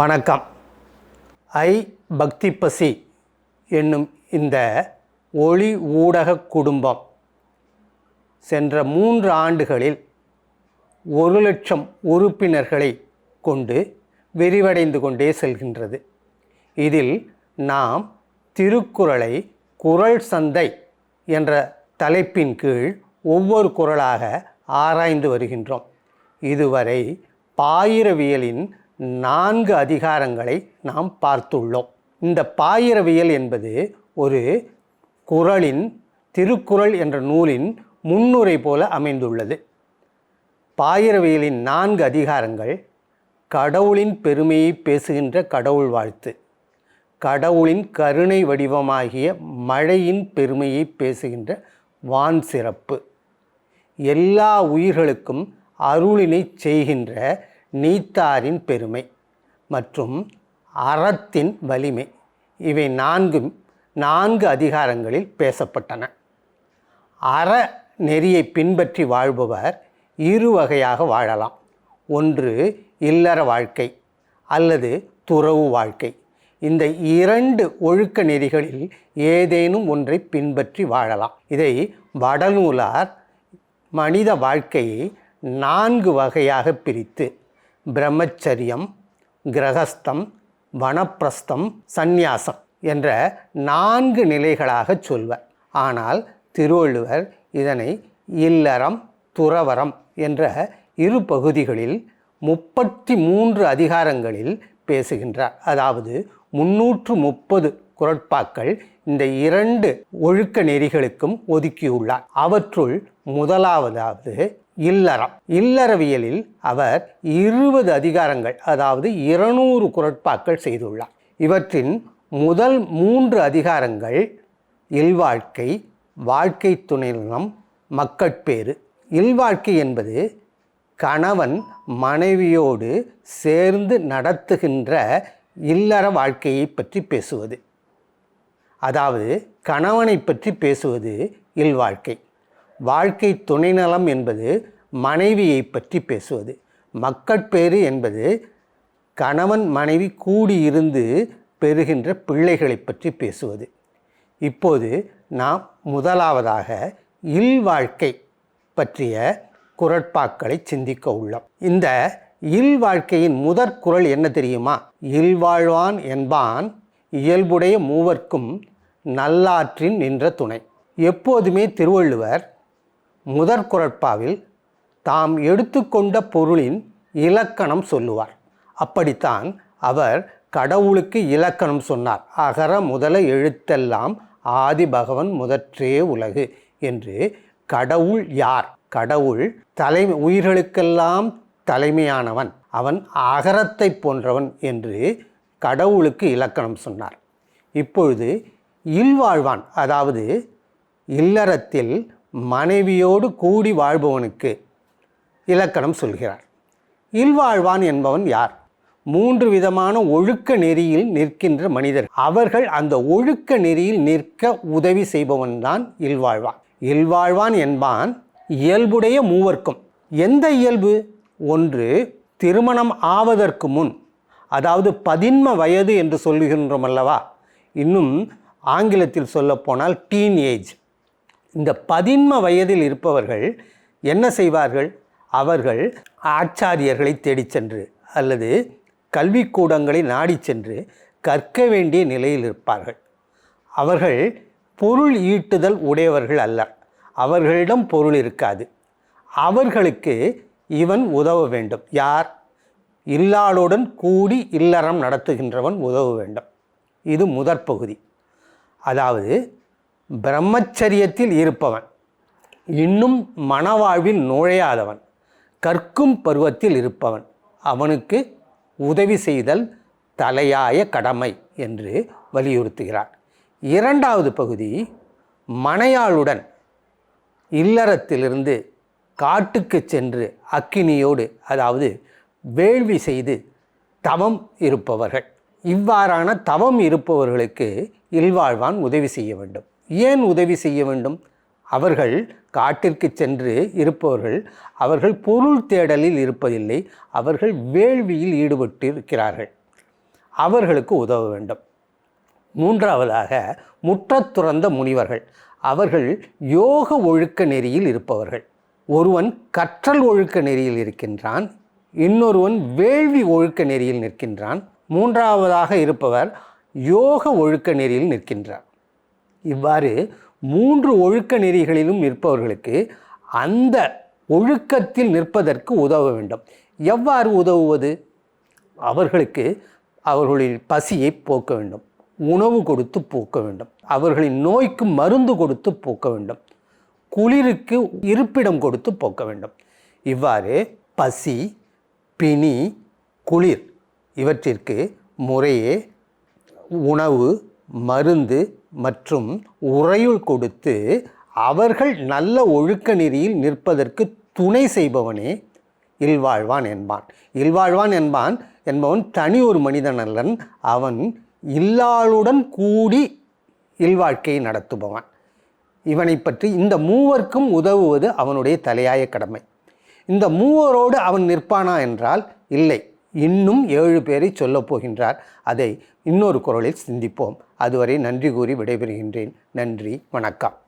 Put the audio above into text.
வணக்கம். ஐ பக்தி பசி என்னும் இந்த ஒளி ஊடக குடும்பம் சென்ற மூன்று ஆண்டுகளில் ஒரு லட்சம் உறுப்பினர்களை கொண்டு விரிவடைந்து கொண்டே செல்கின்றது. இதில் நாம் திருக்குறளை குறள் சந்தை என்ற தலைப்பின் கீழ் ஒவ்வொரு குறளாக ஆராய்ந்து வருகின்றோம். இதுவரை பாயிரவியலின் நான்கு அதிகாரங்களை நாம் பார்த்துள்ளோம். இந்த பாயிரவியல் என்பது ஒரு குறளின் திருக்குறள் என்ற நூலின் முன்னுரை போல அமைந்துள்ளது. பாயிரவியலின் நான்கு அதிகாரங்கள் கடவுளின் பெருமையை பேசுகின்ற கடவுள் வாழ்த்து. கடவுளின் கருணை வடிவமாகிய மழையின் பெருமையை பேசுகின்ற வான் சிறப்பு. எல்லா உயிர்களுக்கும் அருளினை செய்கின்ற நீத்தாரின் பெருமை மற்றும் அறத்தின் வலிமை. இவை நான்கும் நான்கு அதிகாரங்களில் பேசப்பட்டன. அற நெறியை பின்பற்றி வாழ்பவர் இரு வகையாக வாழலாம். ஒன்று இல்லற வாழ்க்கை அல்லது துறவு வாழ்க்கை. இந்த இரண்டு ஒழுக்க நெறிகளில் ஏதேனும் ஒன்றை பின்பற்றி வாழலாம். இதை வடநூலார் மனித வாழ்க்கையை நான்கு வகையாக பிரித்து பிரம்மச்சரியம் கிரகஸ்தம் வனப்பிரஸ்தம் சந்நியாசம் என்ற நான்கு நிலைகளாக சொல்வர். ஆனால் திருவள்ளுவர் இதனை இல்லறம் துறவரம் என்ற இரு பகுதிகளில் முப்பத்தி மூன்று அதிகாரங்களில் பேசுகின்றார். அதாவது முன்னூற்று முப்பது குரட்பாக்கள் இந்த இரண்டு ஒழுக்க நெறிகளுக்கும் ஒதுக்கியுள்ளார். அவற்றுள் முதலாவதாவது இல்லறம். இல்லறவியலில் அவர் இருபது அதிகாரங்கள் அதாவது இருநூறு குரட்பாக்கள் செய்துள்ளார். இவற்றின் முதல் மூன்று அதிகாரங்கள் இல்வாழ்க்கை வாழ்க்கை துணைநலம் மக்கட்பேறு. இல்வாழ்க்கை என்பது கணவன் மனைவியோடு சேர்ந்து நடத்துகின்ற இல்லற வாழ்க்கையை பற்றி பேசுவது. அதாவது கணவனை பற்றி பேசுவது இல்வாழ்க்கை வாழ்க்கை. துணைநலம் என்பது மனைவியை பற்றி பேசுவது. மக்கட்பேறு என்பது கணவன் மனைவி கூடியிருந்து பெறுகின்ற பிள்ளைகளை பற்றி பேசுவது. இப்போது நாம் முதலாவதாக இல்வாழ்க்கை பற்றிய குரட்பாக்களை சிந்திக்க உள்ளோம். இந்த இல் வாழ்க்கையின் முதற் குரல் என்ன தெரியுமா? இல்வாழ்வான் என்பான் இயல்புடைய மூவர்க்கும் நல்லாற்றின் நின்ற துணை. எப்போதுமே திருவள்ளுவர் முதற் குரட்பாவில் தாம் எடுத்துக்கொண்ட பொருளின் இலக்கணம் சொல்லுவார். அப்படித்தான் அவர் கடவுளுக்கு இலக்கணம் சொன்னார். அகர முதல எழுத்தெல்லாம் ஆதி பகவன் முதற்றே உலகு என்று கடவுள் யார்? கடவுள் தலை உயிர்களுக்கெல்லாம் தலைமையானவன். அவன் அகரத்தை போன்றவன் என்று கடவுளுக்கு இலக்கணம் சொன்னார். இப்பொழுது இல்வாழ்வான். அதாவது இல்லறத்தில் மனைவியோடு கூடி வாழ்பவனுக்கு இலக்கணம் சொல்கிறார். இல்வாழ்வான் என்பவன் யார்? மூன்று விதமான ஒழுக்க நெறியில் நிற்கின்ற மனிதர். அவர்கள் அந்த ஒழுக்க நெறியில் நிற்க உதவி செய்பவன்தான் இல்வாழ்வான். இல்வாழ்வான் என்பான் இயல்புடைய மூவர்க்கும். எந்த இயல்பு? ஒன்று திருமணம் ஆவதற்கு முன் அதாவது பதின்ம வயது என்று சொல்லுகின்றோம் அல்லவா இன்னும் ஆங்கிலத்தில் சொல்லப்போனால் டீன் ஏஜ் இந்த பதின்ம வயதில் இருப்பவர்கள் என்ன செய்வார்கள்? அவர்கள் ஆச்சாரியர்களை தேடிச் சென்று அல்லது கல்விக்கூடங்களை நாடிச் சென்று கற்க வேண்டிய நிலையில் இருப்பார்கள். அவர்கள் பொருள் ஈட்டுதல் உடையவர்கள் அல்ல. அவர்களிடம் பொருள் இருக்காது. அவர்களுக்கு இவன் உதவ வேண்டும். யார்? இல்லாளுடன் கூடி இல்லறம் நடத்துகின்றவன் உதவ வேண்டும். இது முதற் பகுதி. அதாவது பிரம்மச்சரியத்தில் இருப்பவன் இன்னும் மணவாழ்வில் நுழையாதவன் கற்கும் பருவத்தில் இருப்பவன் அவனுக்கு உதவி செய்தல் தலையாய கடமை என்று வலியுறுத்துகிறார். இரண்டாவது பகுதி மனையாளுடன் இல்லறத்திலிருந்து காட்டுக்கு சென்று அக்கினியோடு அதாவது வேள்வி செய்து தவம் இருப்பவர்கள். இவ்வாறான தவம் இருப்பவர்களுக்கு இல்வாழ்வான் உதவி செய்ய வேண்டும். ஏன் உதவி செய்ய வேண்டும்? அவர்கள் காட்டிற்கு சென்று இருப்பவர்கள் அவர்கள் பொருள் தேடலில் இருப்பதில்லை அவர்கள் வேள்வியில் ஈடுபட்டு இருக்கிறார்கள் அவர்களுக்கு உதவ வேண்டும். மூன்றாவதாக முற்றத் துறந்த முனிவர்கள். அவர்கள் யோக ஒழுக்க நெறியில் இருப்பவர்கள். ஒருவன் கற்றல் ஒழுக்க நெறியில் இருக்கின்றான் இன்னொருவன் வேள்வி ஒழுக்க நெறியில் நிற்கின்றான். மூன்றாவதாக இருப்பவர் யோக ஒழுக்க நெறியில் நிற்கின்றார். இவ்வாறு மூன்று ஒழுக்க நெறிகளிலும் இருப்பவர்களுக்கு அந்த ஒழுக்கத்தில் நிற்பதற்கு உதவ வேண்டும். எவ்வாறு உதவுவது? அவர்களுக்கு அவர்களின் பசியை போக்க வேண்டும். உணவு கொடுத்து போக்க வேண்டும். அவர்களின் நோய்க்கு மருந்து கொடுத்து போக்க வேண்டும். குளிருக்கு இருப்பிடம் கொடுத்து போக்க வேண்டும். இவ்வாறு பசி பிணி குளிர் இவற்றிற்கு முறையே உணவு மருந்து மற்றும் உறையுள் கொடுத்து அவர்கள் நல்ல ஒழுக்க நெறியில் நிற்பதற்கு துணை செய்பவனே இல்வாழ்வான் என்பான். இல்வாழ்வான் என்பான் என்பவன் தனி ஒரு மனிதன் அல்லன். அவன் இல்லாளுடன் கூடி இல்வாழ்க்கையை நடத்துபவன். இவனை பற்றி இந்த மூவர்க்கும் உதவுவது அவனுடைய தலையாய கடமை. இந்த மூவரோடு அவன் நிற்பானா என்றால் இல்லை. இன்னும் ஏழு பேரை சொல்லப் போகின்றார். அதை இன்னொரு குரலில் சிந்திப்போம். அதுவரை நன்றி கூறி விடைபெறுகின்றேன். நன்றி. வணக்கம்.